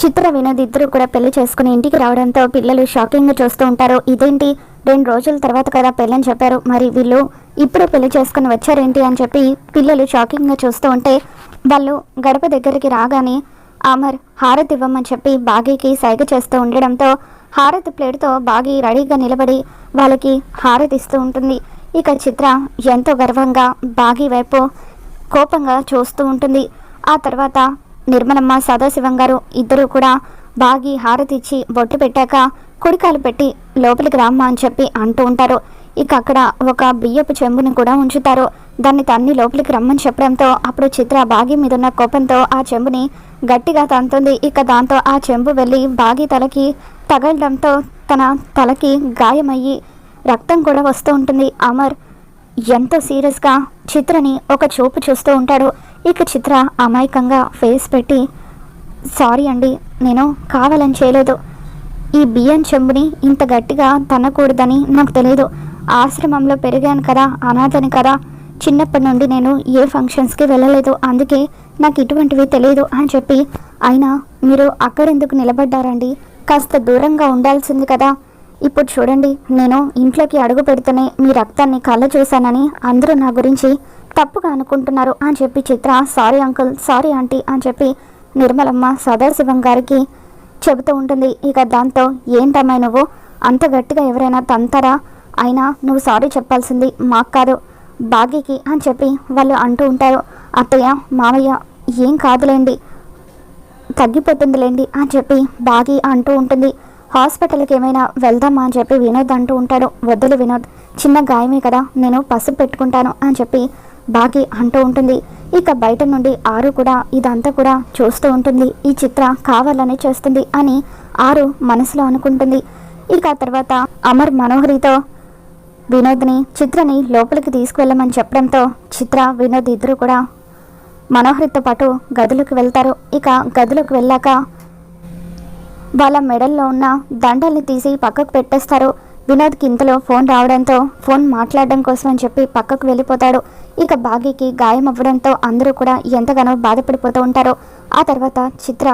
చిత్ర వినోద్ ఇద్దరు కూడా పెళ్ళి చేసుకుని ఇంటికి రావడంతో పిల్లలు షాకింగ్గా చూస్తూ ఉంటారు. ఇదేంటి? రెండు రోజుల తర్వాత కదా పెళ్ళని చెప్పారు. మరి వీళ్ళు ఇప్పుడు పెళ్ళి చేసుకుని వచ్చారేంటి అని చెప్పి పిల్లలు షాకింగ్గా చూస్తూ ఉంటే వాళ్ళు గడప దగ్గరికి రాగానే అమర్ హారతి ఇవ్వమని చెప్పి బాగీకి సైగ చేస్తూ ఉండడంతో హారతి ప్లేట్తో బాగి రెడీగా నిలబడి వాళ్ళకి హారతి ఇస్తూ ఉంటుంది. ఇక చిత్ర ఎంతో గర్వంగా బాగి వైపు కోపంగా చూస్తూ ఉంటుంది. ఆ తర్వాత నిర్మలమ్మ సదాశివం గారు ఇద్దరు కూడా బాగి హారతి ఇచ్చి బొట్టు పెట్టాక కుడికాలు పెట్టి లోపలికి రామ్మా అని చెప్పి అంటూ ఉంటారు. ఇక అక్కడ ఒక బియ్యపు చెంబుని కూడా ఉంచుతారు. దాన్ని తన్ని లోపలికి రమ్మని చెప్పడంతో అప్పుడు చిత్ర బాగి మీద ఉన్న కోపంతో ఆ చెంబుని గట్టిగా తంతుంది. ఇక దాంతో ఆ చెంబు వెళ్ళి బాగి తలకి తగలడంతో తన తలకి గాయమయ్యి రక్తం కూడా వస్తూ ఉంటుంది. అమర్ ఎంతో సీరియస్గా చిత్రని ఒక చూపు చూస్తూ ఉంటాడు. ఇక చిత్ర అమాయకంగా ఫేస్ పెట్టి సారీ అండి నేను కావాలని చేయలేదు. ఈ బియ్యం చెంబుని ఇంత గట్టిగా తనకూడదని నాకు తెలియదు ఆశ్రమంలో పెరిగాను కదా అనాథని కదా. చిన్నప్పటి నుండి నేను ఏ ఫంక్షన్స్కి వెళ్ళలేదు. అందుకే నాకు ఇటువంటివి తెలియదు అని చెప్పి అయినా మీరు అక్కడెందుకు నిలబడ్డారండి? కాస్త దూరంగా ఉండాల్సింది కదా. ఇప్పుడు చూడండి నేను ఇంట్లోకి అడుగు పెడితేనే మీ రక్తాన్ని కళ్ళ చూశానని అందరూ నా గురించి తప్పుగా అనుకుంటున్నారు అని చెప్పి Chitra sorry uncle sorry aunty అని చెప్పి నిర్మలమ్మ సదాశివం గారికి చెబుతూ ఉంటుంది. ఇక దాంతో ఏంటమ్మాయి నువ్వు? అంత గట్టిగా ఎవరైనా తంతారా? అయినా నువ్వు సారీ చెప్పాల్సింది మాకు కాదు బాగీకి అని చెప్పి వాళ్ళు అంటూ ఉంటారు. అత్తయ్య మావయ్య ఏం కాదులేండి తగ్గిపోతుందిలేండి అని చెప్పి బాగి అంటూ ఉంటుంది. హాస్పిటల్కి ఏమైనా వెళ్దామా అని చెప్పి వినోద్ అంటూ ఉంటాడు. వద్దులు వినోద్ చిన్న గాయమే కదా నేను పసుపు పెట్టుకుంటాను అని చెప్పి బాగి అంటూ ఉంటుంది. ఇక బయట నుండి ఆరు కూడా ఇదంతా కూడా చూస్తూ ఉంటుంది. ఈ చిత్ర కావాలని చేస్తుంది అని ఆరు మనసులో అనుకుంటుంది. ఇక తర్వాత అమర్ మనోహరితో వినోద్ని చిత్రని లోపలికి తీసుకువెళ్ళమని చెప్పడంతో చిత్ర వినోద్ ఇద్దరు కూడా మనోహరితో పాటు గదిలోకి వెళ్తారు. ఇక గదిలోకి వెళ్ళాక వాళ్ళ మెడల్లో ఉన్న దండల్ని తీసి పక్కకు పెట్టేస్తారు. వినోద్కి ఇంతలో ఫోన్ రావడంతో ఫోన్ మాట్లాడడం కోసం అని చెప్పి పక్కకు వెళ్ళిపోతాడు. ఇక బాగీకి గాయం అవ్వడంతో అందరూ కూడా ఎంతగానో బాధపడిపోతూ ఉంటారు. ఆ తర్వాత చిత్ర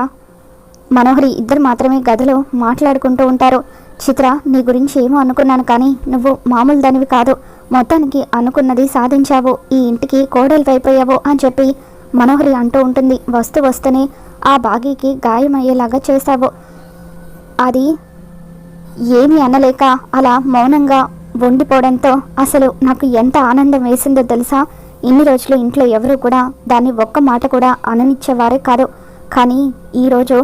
మనోహరి ఇద్దరు మాత్రమే గదిలో మాట్లాడుకుంటూ ఉంటారు. చిత్ర నీ గురించి ఏమో అనుకున్నాను కానీ నువ్వు మామూలు దానివి కాదు. మొత్తానికి అనుకున్నది సాధించావు. ఈ ఇంటికి కోడలు అయిపోయావు అని చెప్పి మనోహరి అంటూ ఉంటుంది. వస్తూ వస్తూనే ఆ బాగీకి గాయమయ్యేలాగా చేశావు అది ఏమి అనలేక అలా మౌనంగా ఉండిపోవడంతో అసలు నాకు ఎంత ఆనందం వేసిందో తెలుసా? ఇన్ని రోజులు ఇంట్లో ఎవరు కూడా దాన్ని ఒక్క మాట కూడా అననిచ్చేవారే కాదు. కానీ ఈరోజు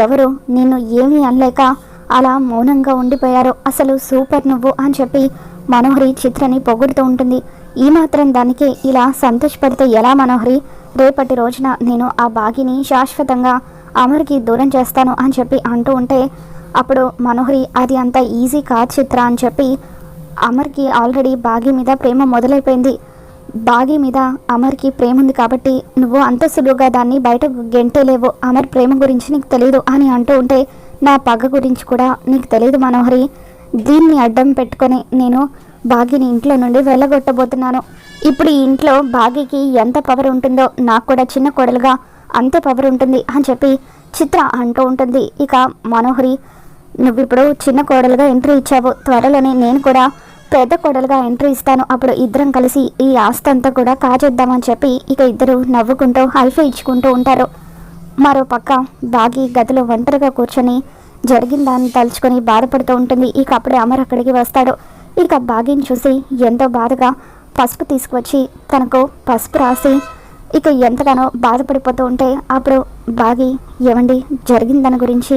ఎవరు నేను ఏమీ అనలేక అలా మౌనంగా ఉండిపోయారు అసలు సూపర్ నువ్వు అని చెప్పి మనోహరి చిత్రని పొగుడుతూ ఉంటుంది. ఈ మాత్రం దానికి ఇలా సంతోషపడితే ఎలా మనోహరి? రేపటి రోజున నేను ఆ బాగిని శాశ్వతంగా అమర్కి దూరం చేస్తాను అని చెప్పి అంటూ ఉంటే అప్పుడు మనోహరి అది అంత ఈజీ కాదు చిత్ర అని చెప్పి అమర్కి ఆల్రెడీ బాగి మీద ప్రేమ మొదలైపోయింది. బాగి మీద అమర్కి ప్రేమ ఉంది కాబట్టి నువ్వు అంత సులువుగా దాన్ని బయట గెంటేలేవు. అమర్ ప్రేమ గురించి నీకు తెలియదు అని అంటూ ఉంటే నా పగ గురించి కూడా నీకు తెలియదు మనోహరి. దీన్ని అడ్డం పెట్టుకొని నేను బాగిని ఇంట్లో నుండి వెళ్ళగొట్టబోతున్నాను. ఇప్పుడు ఈ ఇంట్లో బాగికి ఎంత పవర్ ఉంటుందో నాకు కూడా చిన్న కొడలుగా అంతే పవర్ ఉంటుంది అని చెప్పి చిత్ర అంటూ ఉంటుంది. ఇక మనోహరి నువ్వు ఇప్పుడు చిన్న కోడలుగా ఎంట్రీ ఇచ్చావు. త్వరలోనే నేను కూడా పెద్ద కోడలుగా ఎంట్రీ ఇస్తాను. అప్పుడు ఇద్దరం కలిసి ఈ ఆస్తి అంతా కూడా కాజేద్దామని చెప్పి ఇక ఇద్దరు నవ్వుకుంటూ హైఫై ఇచ్చుకుంటూ ఉంటారు. మరో పక్క బాగి గదిలో ఒంటరిగా కూర్చొని జరిగిన దాన్ని తలుచుకొని బాధపడుతూ ఉంటుంది. ఇక అప్పుడే అమర్ అక్కడికి వస్తాడు. ఇక బాగిని చూసి ఎంతో బాధగా పసుపు తీసుకువచ్చి తనకు పసుపు రాసి ఇక ఎంతగానో బాధపడిపోతూ ఉంటే అప్పుడు బాగి ఏమండి జరిగిన దాని గురించి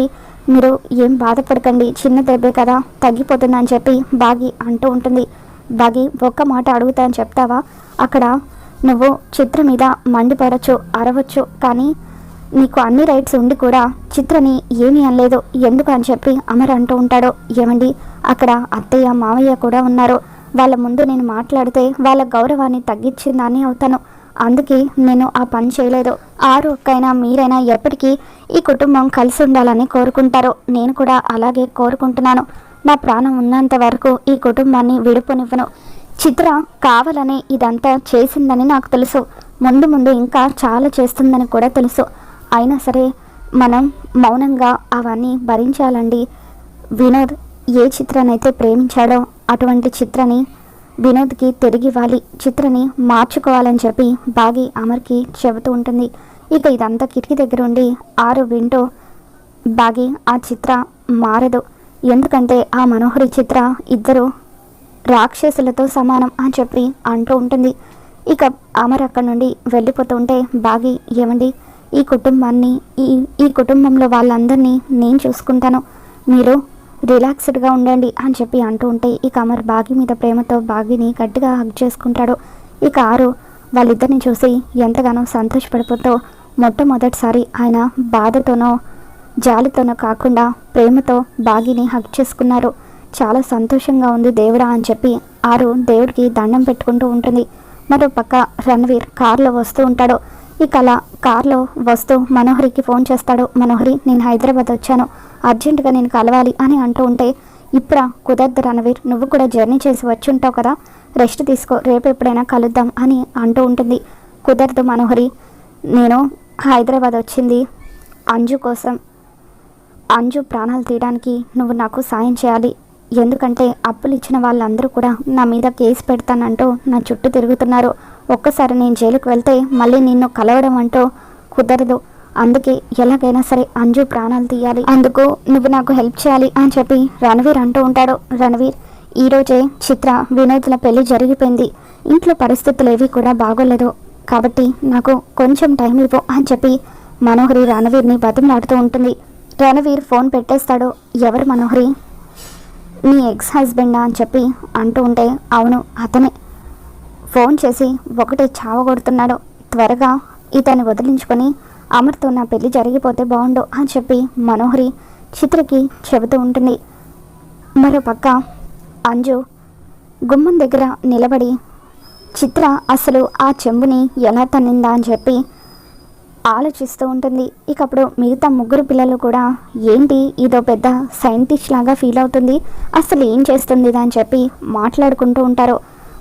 మీరు ఏం బాధపడకండి చిన్న దెబ్బే కదా తగ్గిపోతుంది అని చెప్పి బాగి అంటూ ఉంటుంది. బాగి ఒక్క మాట అడుగుతా అని చెప్తావా? అక్కడ నువ్వు చిత్ర మీద మండిపడచ్చు అరవచ్చు కానీ నీకు అన్ని రైట్స్ ఉండి కూడా చిత్రని ఏమీ అనలేదు. ఎందుకు అని చెప్పి అమర్ అంటూ ఉంటాడు. ఏమండి? అక్కడ అత్తయ్య మావయ్య కూడా ఉన్నారు. వాళ్ళ ముందు నేను మాట్లాడితే వాళ్ళ గౌరవాన్ని తగ్గించిందని అవుతాను. అందుకే నేను ఆ పని చేయలేదు. ఆరు ఒక్కైనా మీరైనా ఎప్పటికీ ఈ కుటుంబం కలిసి ఉండాలని కోరుకుంటారు. నేను కూడా అలాగే కోరుకుంటున్నాను. నా ప్రాణం ఉన్నంత వరకు ఈ కుటుంబాన్ని విడుపునివ్వను. చిత్ర కావాలని ఇదంతా చేసిందని నాకు తెలుసు. ముందు ముందు ఇంకా చాలా చేస్తుందని కూడా తెలుసు. అయినా సరే మనం మౌనంగా అవన్నీ భరించాలండి. వినోద్ ఏ చిత్రనైతే ప్రేమించాడో అటువంటి చిత్రని వినోద్కి తిరిగి ఇవ్వాలి చిత్రని మార్చుకోవాలని చెప్పి బాగి అమర్కి చెబుతూ ఉంటుంది. ఇక ఇదంతా కిటికీ దగ్గర ఉండి ఆరు వింటూ బాగి ఆ చిత్ర మారదు. ఎందుకంటే ఆ మనోహరి చిత్ర ఇద్దరు రాక్షసులతో సమానం అని చెప్పి అంటూ ఉంటుంది. ఇక అమర్ అక్కడి నుండి వెళ్ళిపోతూ ఉంటే బాగి ఏమండి? ఈ కుటుంబాన్ని ఈ ఈ కుటుంబంలో వాళ్ళందరినీ నేను చూసుకుంటాను. మీరు రిలాక్స్డ్గా ఉండండి అని చెప్పి అంటూ ఉంటే ఇక అమర్ బాగి మీద ప్రేమతో బాగిని గట్టిగా హగ్ చేసుకుంటాడు. ఇక ఆరు వాళ్ళిద్దరిని చూసి ఎంతగానో సంతోషపడిపోతూ మొట్టమొదటిసారి ఆయన బాధతోనో జాలితోనో కాకుండా ప్రేమతో బాగిని హగ్ చేసుకున్నారు. చాలా సంతోషంగా ఉంది దేవుడా అని చెప్పి ఆరు దేవుడికి దండం పెట్టుకుంటూ ఉంటుంది. మరో పక్క రణవీర్ కారులో వస్తూ ఉంటాడు. ఇక అలా కారులో వస్తూ మనోహరికి ఫోన్ చేస్తాడు. మనోహరి నేను హైదరాబాద్ వచ్చాను. అర్జెంటుగా నేను కలవాలి అని అంటూ ఉంటే ఇప్పుడా? కుదరదు రణవీర్ నువ్వు కూడా జర్నీ చేసి వచ్చి ఉంటావు కదా. రెస్ట్ తీసుకో రేపు ఎప్పుడైనా కలుద్దాం అని అంటూ ఉంటుంది. కుదరదు మనోహరి నేను హైదరాబాద్ వచ్చింది. అంజు కోసం అంజు ప్రాణాలు తీయడానికి నువ్వు నాకు సాయం చేయాలి. ఎందుకంటే అప్పులు ఇచ్చిన వాళ్ళందరూ కూడా నా మీద కేసు పెడతానంటూ నా చుట్టూ తిరుగుతున్నారు. ఒక్కసారి నేను జైలుకు వెళ్తే మళ్ళీ నిన్ను కలవడం అంటూ కుదరదు. అందుకే ఎలాగైనా సరే అంజు ప్రాణాలు తీయాలి. అందుకు నువ్వు నాకు హెల్ప్ చేయాలి అని చెప్పి రణవీర్ అంటూ ఉంటాడు. రణవీర్ ఈరోజే చిత్ర వినోద్ల పెళ్ళి జరిగిపోయింది. ఇంట్లో పరిస్థితులు ఏవి కూడా బాగోలేదు. కాబట్టి నాకు కొంచెం టైం ఇవ్వు అని చెప్పి మనోహరి రణవీర్ని బతిమలాడుతూ ఉంటుంది. రణవీర్ ఫోన్ పెట్టేస్తాడు. ఎవరు మనోహరి? నీ ఎక్స్ హస్బెండా అని చెప్పి అంటూ ఉంటే అవును అతనే. ఫోన్ చేసి ఒకటే చావ కొడుతున్నాడు. త్వరగా ఇతన్ని వదిలించుకొని అమర్తో నా పెళ్ళి జరిగిపోతే బాగుండు అని చెప్పి మనోహరి చిత్రకి చెబుతూ ఉంటుంది. మరో పక్క అంజు గుమ్మం దగ్గర నిలబడి చిత్ర అసలు ఆ చెంబుని ఎలా తన్నిందా అని చెప్పి ఆలోచిస్తూ ఉంటుంది. ఇక అప్పుడు మిగతా ముగ్గురు పిల్లలు కూడా ఏంటి ఇదో పెద్ద సైంటిస్ట్ లాగా ఫీల్ అవుతుంది? అసలు ఏం చేస్తుంది? అని చెప్పి మాట్లాడుకుంటూ ఉంటారు.